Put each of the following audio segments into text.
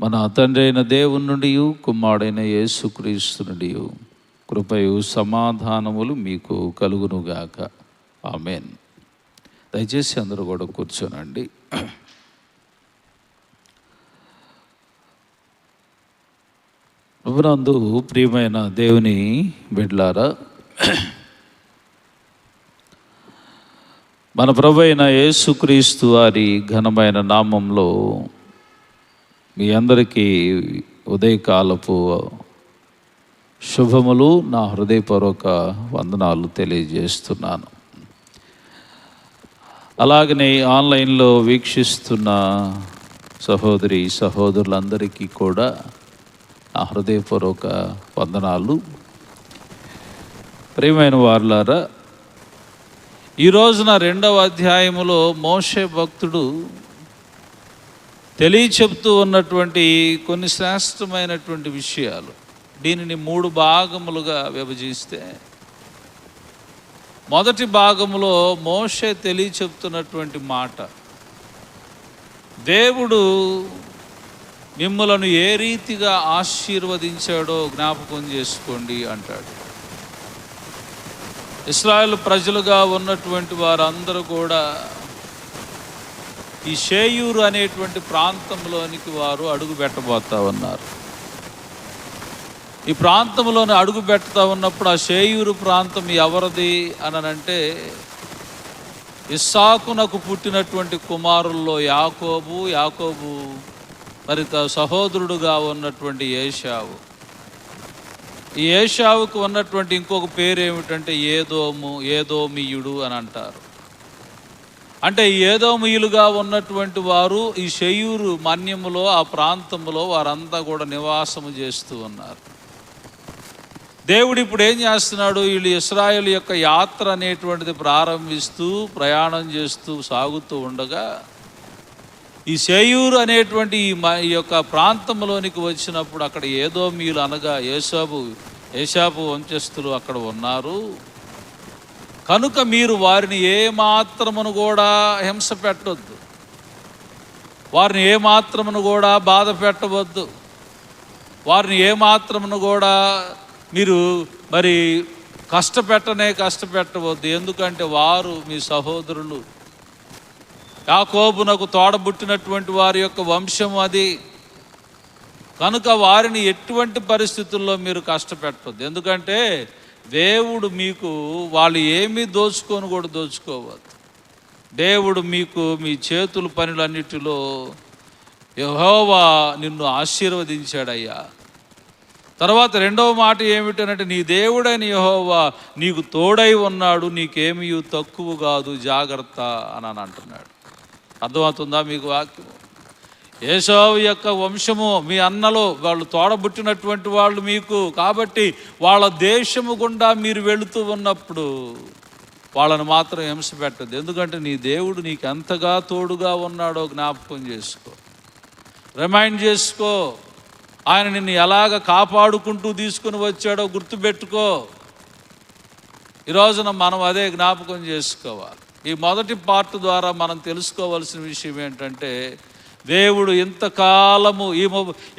మన తండ్రి అయిన దేవుని నుండి కుమారుడైన యేసుక్రీస్తు నుండి కృపయు సమాధానములు మీకు కలుగునుగాక. ఆమెన్. దయచేసి అందరూ కూడా కూర్చోనండి. ప్రభునందు ప్రియమైన దేవుని బిడ్లారా మన ప్రభు అయిన యేసుక్రీస్తు వారి ఘనమైన నామంలో మీ అందరికీ ఉదయకాలపు శుభములు నా హృదయపూర్వక వందనాలు తెలియజేస్తున్నాను. అలాగనే ఆన్లైన్లో వీక్షిస్తున్న సహోదరి సహోదరులందరికీ కూడా నా హృదయపూర్వక వందనాలు. ప్రియమైన వారులారా ఈ రోజున రెండవ అధ్యాయములో మోషే భక్తుడు తెలియచెప్తూ ఉన్నటువంటి కొన్ని శ్రేష్టమైనటువంటి విషయాలు దీనిని మూడు భాగములుగా విభజిస్తే మొదటి భాగములో మోషే తెలియచెప్తున్నటువంటి మాట దేవుడు మిమ్మలను ఏ రీతిగా ఆశీర్వదించాడో జ్ఞాపకం చేసుకోండి అంటాడు. ఇస్రాయల్ ప్రజలుగా ఉన్నటువంటి వారందరూ కూడా ఈ షేయూరు అనేటువంటి ప్రాంతంలోనికి వారు అడుగు పెట్టబోతా ఉన్నారు. ఈ ప్రాంతంలోని అడుగు పెడతా ఉన్నప్పుడు ఆ షేయూరు ప్రాంతం ఎవరిది అనంటే ఇస్సాకునకు పుట్టినటువంటి కుమారుల్లో యాకోబు యాకోబు మరి త- సహోదరుడుగా ఉన్నటువంటి ఏషావు. ఈ ఏషావుకు ఉన్నటువంటి ఇంకొక పేరు ఏమిటంటే ఏదోము ఏదోమియుడు అని అంటారు. అంటే ఏదోమయులుగా ఉన్నటువంటి వారు ఈ షయూరు మన్యములో ఆ ప్రాంతంలో వారంతా కూడా నివాసము చేస్తూ ఉన్నారు. దేవుడు ఇప్పుడు ఏం చేస్తున్నాడు? వీళ్ళు ఇస్రాయేల్ యొక్క యాత్ర అనేటువంటిది ప్రారంభిస్తూ ప్రయాణం చేస్తూ సాగుతూ ఉండగా ఈ సేయూరు అనేటువంటి ఈ మ- ఈ యొక్క ప్రాంతంలోనికి వచ్చినప్పుడు అక్కడ ఏదో మీరు అనగా ఏసాబు ఏషాబు వంశస్థులు అక్కడ ఉన్నారు. కనుక మీరు వారిని ఏ మాత్రమును కూడా హింస పెట్టవద్దు. వారిని ఏ మాత్రమును కూడా బాధ పెట్టవద్దు. వారిని ఏ మాత్రమును కూడా మీరు మరి కష్టపెట్టనే కష్టపెట్టవద్దు. ఎందుకంటే వారు మీ సహోదరులు. యాకోబునకు తోడబుట్టినటువంటి వారి యొక్క వంశం అది. కనుక వారిని ఎటువంటి పరిస్థితుల్లో మీరు కష్టపెట్టవద్దు. ఎందుకంటే దేవుడు మీకు వాళ్ళు ఏమీ దోచుకొని కూడా దోచుకోవద్దు. దేవుడు మీకు మీ చేతుల పనులన్నిటిలో యహోవా నిన్ను ఆశీర్వదించాడయ్యా. తర్వాత రెండవ మాట ఏమిటనంటే నీ దేవుడైన యహోవా నీకు తోడై ఉన్నాడు నీకేమీ తక్కువ కాదు జాగ్రత్త అని అని అంటున్నాడు అర్థమవుతుందా మీకు వాక్యం ఏసావు యొక్క వంశము మీ అన్నలో వాళ్ళు తోడబుట్టినటువంటి వాళ్ళు మీకు. కాబట్టి వాళ్ళ దేశము గుండా మీరు వెళుతూ ఉన్నప్పుడు వాళ్ళని మాత్రం హింస పెట్టద్దు. ఎందుకంటే నీ దేవుడు నీకు ఎంతగా తోడుగా ఉన్నాడో జ్ఞాపకం చేసుకో. రిమైండ్ చేసుకో. ఆయన నిన్ను ఎలాగ కాపాడుకుంటూ తీసుకుని వచ్చాడో గుర్తుపెట్టుకో. ఈ రోజున మనం అదే జ్ఞాపకం చేసుకోవాలి. ఈ మొదటి పార్ట్ ద్వారా మనం తెలుసుకోవాల్సిన విషయం ఏంటంటే దేవుడు ఇంతకాలము ఈ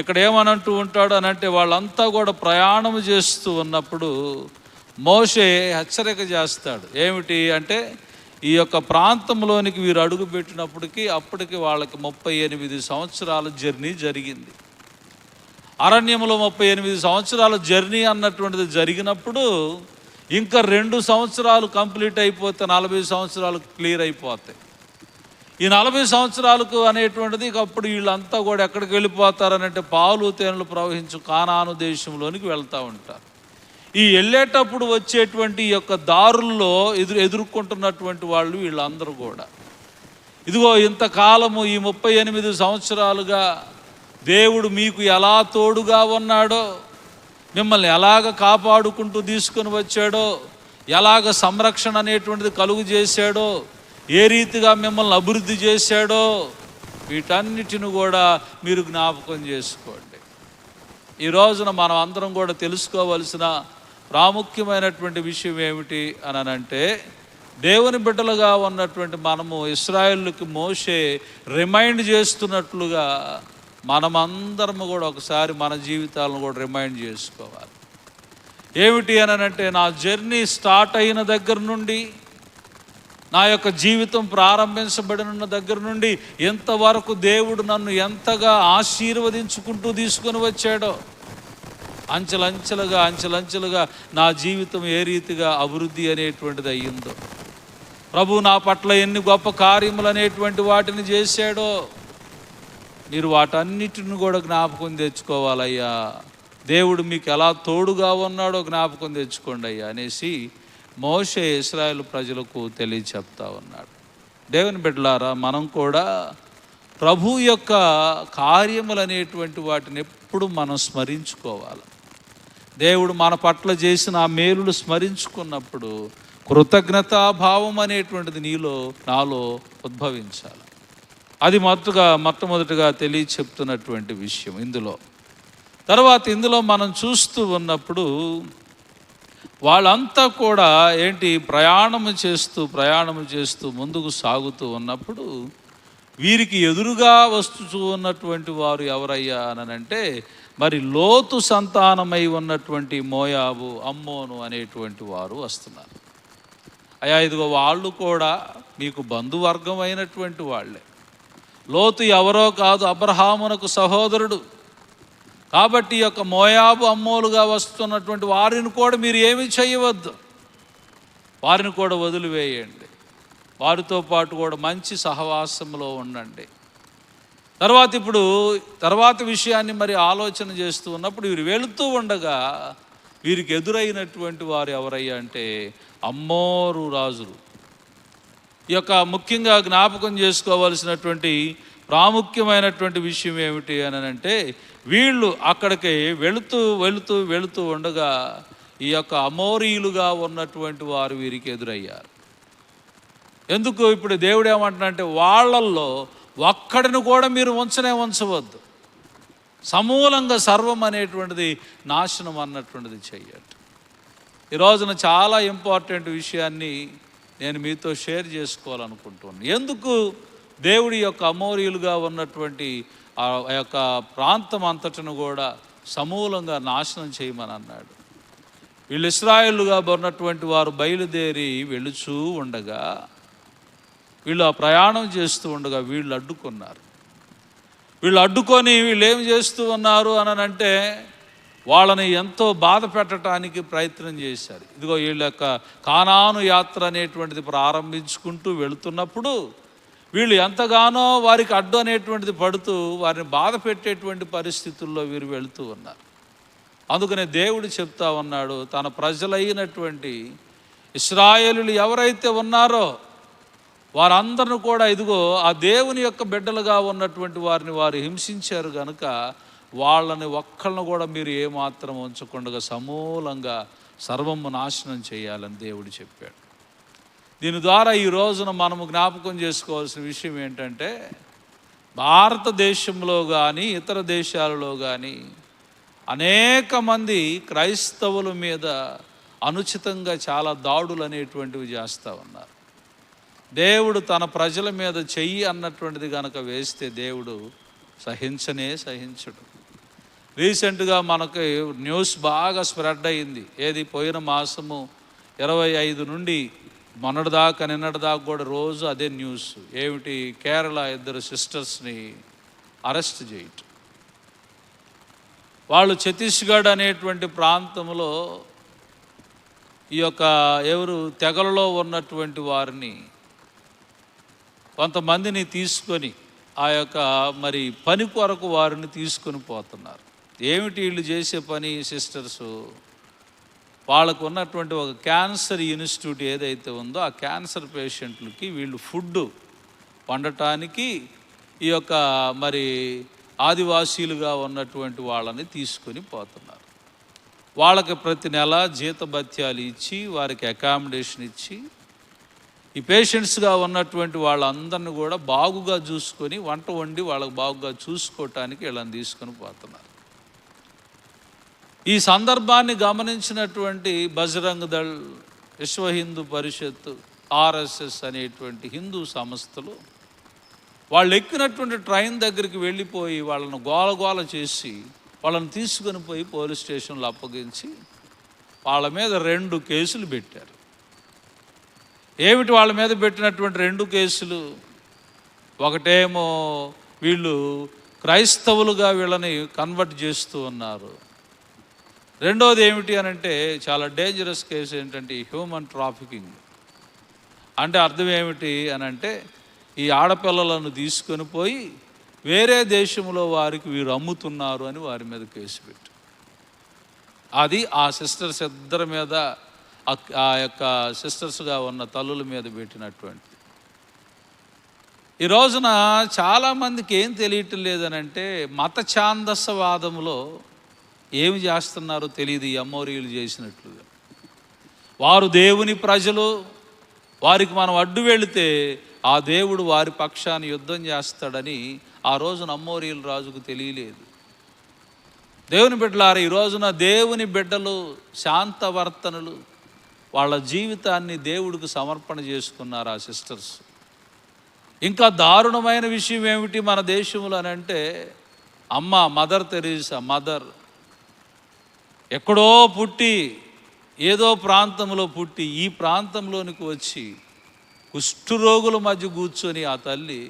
ఇక్కడ ఏమనంటూ ఉంటాడు అని అంటే వాళ్ళంతా కూడా ప్రయాణం చేస్తూ ఉన్నప్పుడు మోషే హెచ్చరిక చేస్తాడు. ఏమిటి అంటే ఈ యొక్క ప్రాంతంలోనికి వీరు అడుగు పెట్టినప్పటికీ అప్పటికి వాళ్ళకి ముప్పై ఎనిమిది సంవత్సరాల జర్నీ జరిగింది. అరణ్యంలో ముప్పై ఎనిమిది సంవత్సరాల జర్నీ అన్నటువంటిది జరిగినప్పుడు ఇంకా రెండు సంవత్సరాలు కంప్లీట్ అయిపోతే నలభై సంవత్సరాలు క్లియర్ అయిపోతాయి. ఈ నలభై సంవత్సరాలకు అనేటువంటిది అప్పుడు వీళ్ళంతా కూడా ఎక్కడికి వెళ్ళిపోతారనంటే పాలు తేనెలు ప్రవహించు కానాను దేశంలోనికి వెళ్తూ ఉంటారు. ఈ వెళ్ళేటప్పుడు వచ్చేటువంటి యొక్క దారుల్లో ఎదురు ఎదుర్కొంటున్నటువంటి వాళ్ళు వీళ్ళందరూ కూడా. ఇదిగో ఇంతకాలము ఈ ముప్పై ఎనిమిది సంవత్సరాలుగా దేవుడు మీకు ఎలా తోడుగా ఉన్నాడో మిమ్మల్ని ఎలాగ కాపాడుకుంటూ తీసుకొని వచ్చాడో ఎలాగ సంరక్షణ అనేటువంటిది కలుగు చేశాడో ఏ రీతిగా మిమ్మల్ని అభివృద్ధి చేశాడో వీటన్నిటిని కూడా మీరు జ్ఞాపకం చేసుకోండి. ఈ రోజున మనం అందరం కూడా తెలుసుకోవలసిన ప్రాముఖ్యమైనటువంటి విషయం ఏమిటి అని అంటే దేవుని బిడ్డలుగా ఉన్నటువంటి మనము ఇస్రాయిల్కి మోసే రిమైండ్ చేస్తున్నట్లుగా మనమందరము కూడా ఒకసారి మన జీవితాలను కూడా రిమైండ్ చేసుకోవాలి. ఏమిటి అని అంటే నా జర్నీ స్టార్ట్ అయిన దగ్గర నుండి నా యొక్క జీవితం ప్రారంభించబడిన దగ్గర నుండి ఎంతవరకు దేవుడు నన్ను ఎంతగా ఆశీర్వదించుకుంటూ తీసుకొని వచ్చాడో అంచెలంచెలుగా అంచెలంచెలుగా నా జీవితం ఏ రీతిగా అభివృద్ధి అనేటువంటిది అయ్యిందో. ప్రభు నా పట్ల ఎన్ని గొప్ప కార్యములు అనేటువంటి వాటిని చేశాడో మీరు వాటన్నిటిని కూడా జ్ఞాపకం తెచ్చుకోవాలయ్యా. దేవుడు మీకు ఎలా తోడుగా ఉన్నాడో జ్ఞాపకం తెచ్చుకోండి అయ్యా అనేసి మోషే ఇస్రాయల్ ప్రజలకు తెలియచెప్తా ఉన్నాడు. దేవుని బిడ్డలారా మనం కూడా ప్రభు యొక్క కార్యములు అనేటువంటి వాటిని ఎప్పుడు మనం స్మరించుకోవాలి. దేవుడు మన పట్ల చేసిన ఆ మేలులు స్మరించుకున్నప్పుడు కృతజ్ఞతాభావం అనేటువంటిది నీలో నాలో ఉద్భవించాలి. అది మొత్తగా మొట్టమొదటిగా తెలియ చెప్తున్నటువంటి విషయం ఇందులో. తర్వాత ఇందులో మనం చూస్తూ ఉన్నప్పుడు వాళ్ళంతా కూడా ఏంటి ప్రయాణము చేస్తూ ప్రయాణము చేస్తూ ముందుకు సాగుతూ ఉన్నప్పుడు వీరికి ఎదురుగా వస్తూ ఉన్నటువంటి వారు ఎవరయ్యా అని అంటే మరి లోతు సంతానమై ఉన్నటువంటి మోయాబు అమ్మోను అనేటువంటి వారు వస్తున్నారు. అయ్యా ఇదిగో వాళ్ళు కూడా మీకు బంధువర్గం అయినటువంటి వాళ్ళే. లోతు ఎవరో కాదు అబ్రహామునకు సహోదరుడు. కాబట్టి ఈ యొక్క మోయాబు అమ్మోలుగా వస్తున్నటువంటి వారిని కూడా మీరు ఏమీ చేయవద్దు. వారిని కూడా వదిలివేయండి. వారితో పాటు కూడా మంచి సహవాసంలో ఉండండి. తర్వాత ఇప్పుడు తర్వాత విషయాన్ని మరి ఆలోచన చేస్తూ ఉన్నప్పుడు వీరు వెళుతూ ఉండగా వీరికి ఎదురైనటువంటి వారు ఎవరయ్యా అంటే అమ్మోరు రాజులు. ఈ యొక్క ముఖ్యంగా జ్ఞాపకం చేసుకోవలసినటువంటి ప్రాముఖ్యమైనటువంటి విషయం ఏమిటి అని అంటే వీళ్ళు అక్కడికి వెళుతూ వెళుతూ వెళుతూ ఉండగా ఈ యొక్క అమోరీయులుగా ఉన్నటువంటి వారు వీరికి ఎదురయ్యారు. ఎందుకు ఇప్పుడు దేవుడు ఏమంటున్నాడంటే వాళ్ళల్లో ఒక్కడిని కూడా మీరు ఉంచనే ఉంచవద్దు. సమూలంగా సర్వం అనేటువంటిది నాశనం అన్నటువంటిది చెయ్యట్టు ఈ రోజున చాలా ఇంపార్టెంట్ విషయాన్ని నేను మీతో షేర్ చేసుకోవాలనుకుంటున్నాను. ఎందుకు దేవుడి యొక్క అమోరీయులుగా ఉన్నటువంటి ఆ యొక్క ప్రాంతం అంతటను కూడా సమూలంగా నాశనం చేయమని అన్నాడు. వీళ్ళు ఇస్రాయేలుగా ఉన్నటువంటి వారు బయలుదేరి వెళుచూ ఉండగా వీళ్ళు ఆ ప్రయాణం చేస్తూ ఉండగా వీళ్ళు అడ్డుకున్నారు. వీళ్ళు అడ్డుకొని వీళ్ళు ఏం చేస్తూ ఉన్నారు అని అంటే వాళ్ళని ఎంతో బాధ పెట్టడానికి ప్రయత్నం చేశారు. ఇదిగో వీళ్ళ యొక్క కానాను యాత్ర అనేటువంటిది ప్రారంభించుకుంటూ వెళుతున్నప్పుడు వీళ్ళు ఎంతగానో వారికి అడ్డు అనేటువంటిది పడుతూ వారిని బాధ పెట్టేటువంటి పరిస్థితుల్లో వీరు వెళుతూ ఉన్నారు. అందుకనే దేవుడు చెప్తా ఉన్నాడు తన ప్రజలైనటువంటి ఇస్రాయేలులు ఎవరైతే ఉన్నారో వారందరిని కూడా ఇదిగో ఆ దేవుని యొక్క బిడ్డలుగా ఉన్నటువంటి వారిని వారు హింసించారు కనుక వాళ్ళని ఒక్కళ్ళను కూడా మీరు ఏమాత్రం ఉంచకుండా సమూలంగా సర్వము నాశనం చేయాలని దేవుడు చెప్పాడు. దీని ద్వారా ఈ రోజున మనము జ్ఞాపకం చేసుకోవాల్సిన విషయం ఏంటంటే భారతదేశంలో కానీ ఇతర దేశాలలో కానీ అనేక మంది క్రైస్తవుల మీద అనుచితంగా చాలా దాడులు అనేటువంటివి చేస్తూ ఉన్నారు. దేవుడు తన ప్రజల మీద చెయ్యి అన్నటువంటిది కనుక వేస్తే దేవుడు సహించనే సహించడు. రీసెంట్గా మనకి న్యూస్ బాగా స్ప్రెడ్ అయింది. ఏది పోయిన మాసము ఇరవై ఐదు నుండి మొన్నటిదాకా నిన్నటిదాకా కూడా రోజు అదే న్యూస్. ఏమిటి? కేరళ ఇద్దరు సిస్టర్స్ని అరెస్ట్ చేయటం. వాళ్ళు ఛత్తీస్గఢ్ అనేటువంటి ప్రాంతంలో ఈ యొక్క ఎవరు తెగలలో ఉన్నటువంటి వారిని కొంతమందిని తీసుకొని ఆ యొక్క మరి పని కొరకు వారిని తీసుకొని పోతున్నారు. ఏమిటి వీళ్ళు చేసే పని సిస్టర్స్? వాళ్ళకు ఉన్నటువంటి ఒక క్యాన్సర్ ఇన్స్టిట్యూట్ ఏదైతే ఉందో ఆ క్యాన్సర్ పేషెంట్లకి వీళ్ళు ఫుడ్ వండటానికి ఈ యొక్క మరి ఆదివాసీలుగా ఉన్నటువంటి వాళ్ళని తీసుకొని పోతున్నారు. వాళ్ళకి ప్రతి నెల జీతభత్యాలు ఇచ్చి వారికి అకామిడేషన్ ఇచ్చి ఈ పేషెంట్స్గా ఉన్నటువంటి వాళ్ళందరిని కూడా బాగుగా చూసుకొని వంట వండి వాళ్ళకి బాగుగా చూసుకోవటానికి వీళ్ళని తీసుకొని పోతున్నారు. ఈ సందర్భాన్ని గమనించినటువంటి బజరంగ్ దళ్ విశ్వ హిందూ పరిషత్ ఆర్ఎస్ఎస్ అనేటువంటి హిందూ సంస్థలు వాళ్ళు ఎక్కినటువంటి ట్రైన్ దగ్గరికి వెళ్ళిపోయి వాళ్ళను గోల గోల చేసి వాళ్ళని తీసుకొని పోయి పోలీస్ స్టేషన్లో అప్పగించి వాళ్ళ మీద రెండు కేసులు పెట్టారు. ఏమిటి వాళ్ళ మీద పెట్టినటువంటి రెండు కేసులు? ఒకటేమో వీళ్ళు క్రైస్తవులుగా వీళ్ళని కన్వర్ట్ చేస్తూ ఉన్నారు. రెండోది ఏమిటి అని అంటే చాలా డేంజరస్ కేసు ఏంటంటే హ్యూమన్ ట్రాఫికింగ్ అంటే అర్థం ఏమిటి అని అంటే ఈ ఆడపిల్లలను తీసుకొని పోయి వేరే దేశంలో వారికి వీరు అమ్ముతున్నారు అని వారి మీద కేసు పెట్టి. అది ఆ సిస్టర్స్ ఇద్దరి మీద ఆ- యొక్క సిస్టర్స్గా ఉన్న తల్లుల మీద పెట్టినటువంటి. ఈ రోజున చాలామందికి ఏం తెలియటం లేదనంటే మత ఛాందస్సవాదంలో ఏమి చేస్తున్నారో తెలియదు ఈ అమ్మోరీలు చేసినట్లుగా. వారు దేవుని ప్రజలు వారికి మనం అడ్డు వెళితే ఆ దేవుడు వారి పక్షాన్ని యుద్ధం చేస్తాడని ఆ రోజున అమ్మోరీల రాజుకు తెలియలేదు. దేవుని బిడ్డలారు ఈ రోజున దేవుని బిడ్డలు శాంతవర్తనలు వాళ్ళ జీవితాన్ని దేవుడికి సమర్పణ చేసుకున్నారు ఆ సిస్టర్స్. ఇంకా దారుణమైన విషయం ఏమిటి మన దేశంలో అని అంటే అమ్మ మదర్ తెరీసా మదర్ ఎక్కడో పుట్టి ఏదో ప్రాంతంలో పుట్టి ఈ ప్రాంతంలోనికి వచ్చి కుష్ఠరోగుల మధ్య కూర్చొని ఆ తల్లి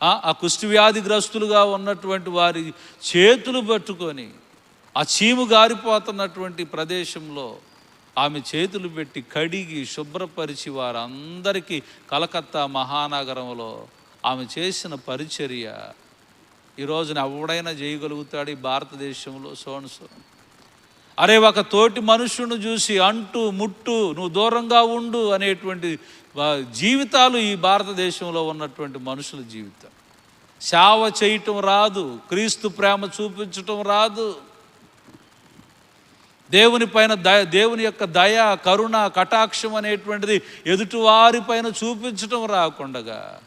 ఆ కుష్ఠ వ్యాధిగ్రస్తులుగా ఉన్నటువంటి వారి చేతులు పట్టుకొని ఆ చీము గారిపోతున్నటువంటి ప్రదేశంలో ఆమె చేతులు పెట్టి కడిగి శుభ్రపరిచి వారందరికీ కలకత్తా మహానగరంలో ఆమె చేసిన పరిచర్య ఈ రోజున ఎవడైనా చేయగలుగుతాడు ఈ భారతదేశంలో సోనసో అరే ఒక తోటి మనుషుని చూసి అంటు ముట్టు నువ్వు దూరంగా ఉండు అనేటువంటి జీవితాలు ఈ భారతదేశంలో ఉన్నటువంటి మనుషుల జీవితం. సేవ చేయటం రాదు క్రీస్తు ప్రేమ చూపించటం రాదు. దేవుని పైన దయ దేవుని యొక్క దయ కరుణ కటాక్షం అనేటువంటిది ఎదుటివారి పైన చూపించటం రాకుండగా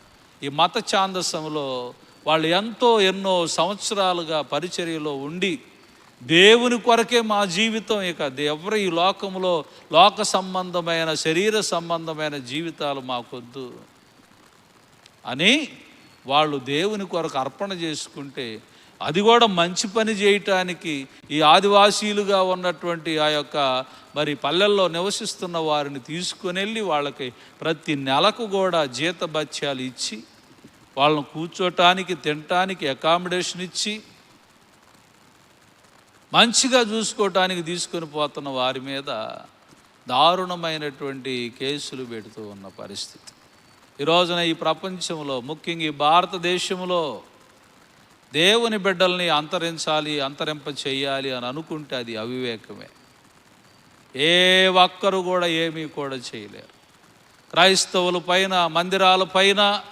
ఈ మత ఛాందసంలో వాళ్ళు ఎంతో ఎన్నో సంవత్సరాలుగా పరిచర్యలో ఉండి దేవుని కొరకే మా జీవితం ఇక. ఎవరు ఈ లోకంలో లోక సంబంధమైన శరీర సంబంధమైన జీవితాలు మాకొద్దు. అని వాళ్ళు దేవుని కొరకు అర్పణ చేసుకుంటే అది కూడా మంచి పని చేయటానికి ఈ ఆదివాసీలుగా ఉన్నటువంటి ఆ యొక్క మరి పల్లెల్లో నివసిస్తున్న వారిని తీసుకొని వెళ్ళి వాళ్ళకి ప్రతి నెలకు కూడా జీతభత్యాలు ఇచ్చి వాళ్ళని కూర్చోటానికి తినటానికి అకామిడేషన్ ఇచ్చి మంచిగా చూసుకోవటానికి తీసుకొని పోతున్న వారి మీద దారుణమైనటువంటి కేసులు పెడుతూ ఉన్న పరిస్థితి. ఈ రోజున ఈ ప్రపంచంలో ముఖ్యంగా ఈ భారతదేశంలో దేవుని బిడ్డల్ని అంతరించాలి అంతరింప చేయాలి అని అనుకుంటే అది అవివేకమే. ఏ ఒక్కరు కూడా ఏమీ కూడా చేయలేరు. క్రైస్తవుల పైన మందిరాల పైన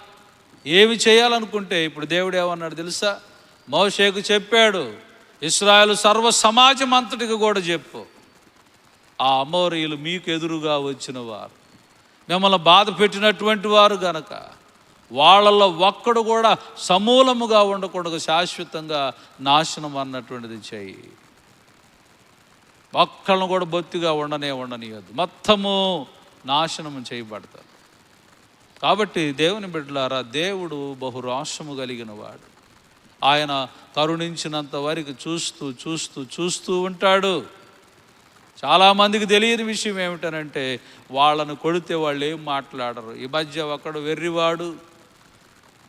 ఏమి చేయాలనుకుంటే ఇప్పుడు దేవుడు ఏమన్నాడు తెలుసా? మోషేకు చెప్పాడు ఇస్రాయల్ సర్వ సమాజం అంతటికి కూడా చెప్పు. ఆ అమోరీయులు మీకు ఎదురుగా వచ్చిన వారు. మిమ్మల్ని బాధ పెట్టినటువంటి వారు గనక వాళ్ళల్లో ఒక్కడు కూడా సమూలముగా ఉండకుండా శాశ్వతంగా నాశనం అన్నటువంటిది చేయి. ఒక్కళ్ళను కూడా బొత్తిగా ఉండనే ఉండనియద్దు. మొత్తము నాశనం చేయబడతారు. కాబట్టి దేవుని బిడ్డలారా దేవుడు బహురాశము కలిగిన వాడు. ఆయన కరుణించినంత వరకు చూస్తూ చూస్తూ చూస్తూ ఉంటాడు. చాలామందికి తెలియని విషయం ఏమిటనంటే వాళ్ళను కొడితే వాళ్ళు ఏం మాట్లాడరు. ఈ మధ్య ఒకడు వెర్రివాడు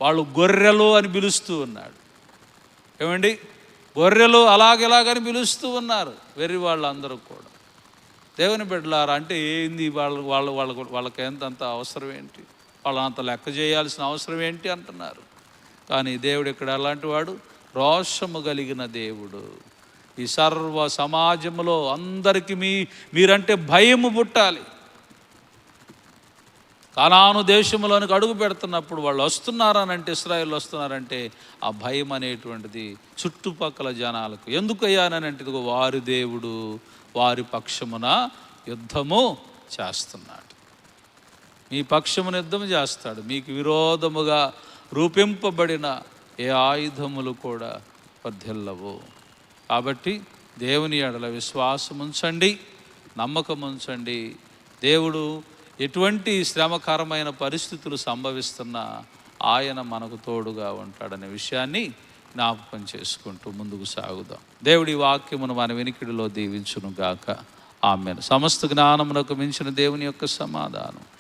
వాళ్ళు గొర్రెలు అని పిలుస్తూ ఉన్నాడు. ఏమండి? గొర్రెలు అలాగెలాగని పిలుస్తూ ఉన్నారు వెర్రి వాళ్ళు అందరూ కూడా. దేవుని బిడ్డలారా అంటే ఏంది వాళ్ళ వాళ్ళ వాళ్ళ వాళ్ళకి ఎంతంత అవసరం ఏంటి? వాళ్ళని అంత లెక్క చేయాల్సిన అవసరం ఏంటి అంటున్నారు. కానీ దేవుడు ఇక్కడ ఎలాంటి వాడు రోషము కలిగిన దేవుడు. ఈ సర్వ సమాజంలో అందరికీ మీ మీరంటే భయము పుట్టాలి. కానాను దేశంలోనికి అడుగు పెడుతున్నప్పుడు వాళ్ళు వస్తున్నారనంటే ఇస్రాయల్ వస్తున్నారంటే ఆ భయం అనేటువంటిది చుట్టుపక్కల జనాలకు. ఎందుకయ్యానంటే ఇదిగో వారి దేవుడు వారి పక్షమున యుద్ధము చేస్తున్నాడు. మీ పక్షమున యుద్ధం చేస్తాడు. మీకు విరోధముగా రూపింపబడిన ఏ ఆయుధములు కూడా వర్ధిల్లవు కాబట్టి దేవుని ఎడల విశ్వాసం ఉంచండి నమ్మకం ఉంచండి దేవుడు ఎటువంటి శ్రమకరమైన పరిస్థితులు సంభవిస్తున్నా ఆయన మనకు తోడుగా ఉంటాడనే విషయాన్ని జ్ఞాపకం చేసుకుంటూ ముందుకు సాగుదాం. దేవుడి వాక్యమును మన వెనికిడిలో దీవించును గాక ఆమెను. సమస్త జ్ఞానమునకు మించిన దేవుని యొక్క సమాధానం.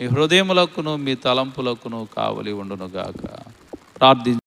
మీ హృదయములకును మీ తలంపులకును కావలి ఉండును గాక ప్రార్థించు